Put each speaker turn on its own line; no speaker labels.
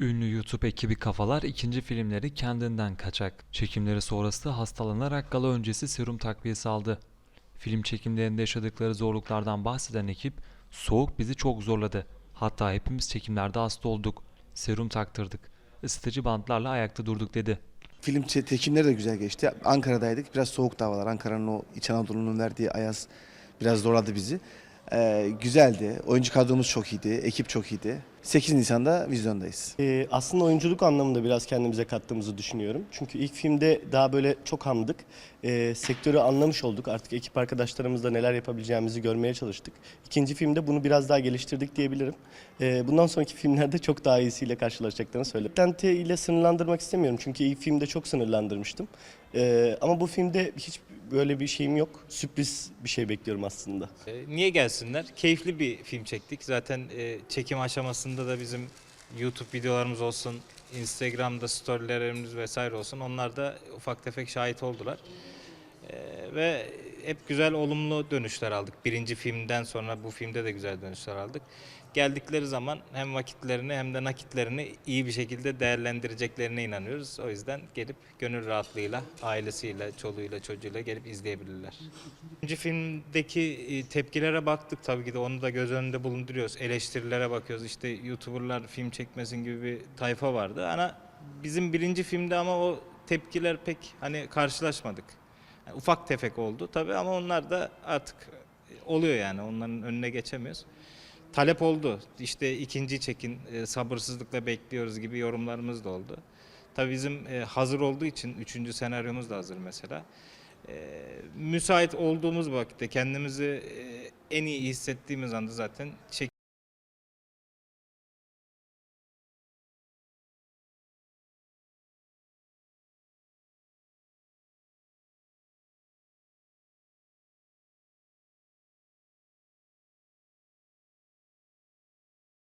Ünlü YouTube ekibi Kafalar ikinci filmleri kendinden kaçak. Çekimleri sonrası hastalanarak gala öncesi serum takviyesi aldı. Film çekimlerinde yaşadıkları zorluklardan bahseden ekip, soğuk bizi çok zorladı. Hatta hepimiz çekimlerde hasta olduk. Serum taktırdık. Isıtıcı bantlarla ayakta durduk dedi.
Film çe- çekimleri de güzel geçti. Ankara'daydık. Biraz soğuk havalar. Ankara'nın o İç Anadolu'nun verdiği ayaz biraz zorladı bizi. Ee, güzeldi. Oyuncu kadromuz çok iyiydi. Ekip çok iyiydi. 8 Nisan'da vizyondayız.
Ee, aslında oyunculuk anlamında biraz kendimize kattığımızı düşünüyorum. Çünkü ilk filmde daha böyle çok hamdık. Ee, sektörü anlamış olduk. Artık ekip arkadaşlarımızla neler yapabileceğimizi görmeye çalıştık. İkinci filmde bunu biraz daha geliştirdik diyebilirim. Ee, bundan sonraki filmlerde çok daha iyisiyle karşılaşacaklarını söyleyeyim. Beklenti ile sınırlandırmak istemiyorum. Çünkü ilk filmde çok sınırlandırmıştım. Ee, ama bu filmde hiç böyle bir şeyim yok. Sürpriz bir şey bekliyorum aslında.
E, Niye gelsinler? Keyifli bir film çektik. Zaten e, çekim aşamasında da bizim YouTube videolarımız olsun, Instagram'da storylerimiz vesaire olsun. Onlar da ufak tefek şahit oldular. E, ve hep güzel olumlu dönüşler aldık. Birinci filmden sonra bu filmde de güzel dönüşler aldık. Geldikleri zaman hem vakitlerini hem de nakitlerini iyi bir şekilde değerlendireceklerine inanıyoruz. O yüzden gelip gönül rahatlığıyla, ailesiyle, çoluğuyla, çocuğuyla gelip izleyebilirler. İkinci filmdeki e, tepkilere baktık tabii ki de onu da göz önünde bulunduruyoruz. Eleştirilere bakıyoruz. İşte YouTuber'lar film çekmesin gibi bir tayfa vardı. Ama bizim birinci filmde ama o tepkiler pek hani karşılaşmadık. Ufak tefek oldu tabii ama onlar da artık oluyor yani. Onların önüne geçemiyoruz. Talep oldu. İşte ikinci çekin e, sabırsızlıkla bekliyoruz gibi yorumlarımız da oldu. Tabii bizim e, hazır olduğu için üçüncü senaryomuz da hazır mesela. E, müsait olduğumuz vakitte kendimizi en iyi hissettiğimiz anda zaten çek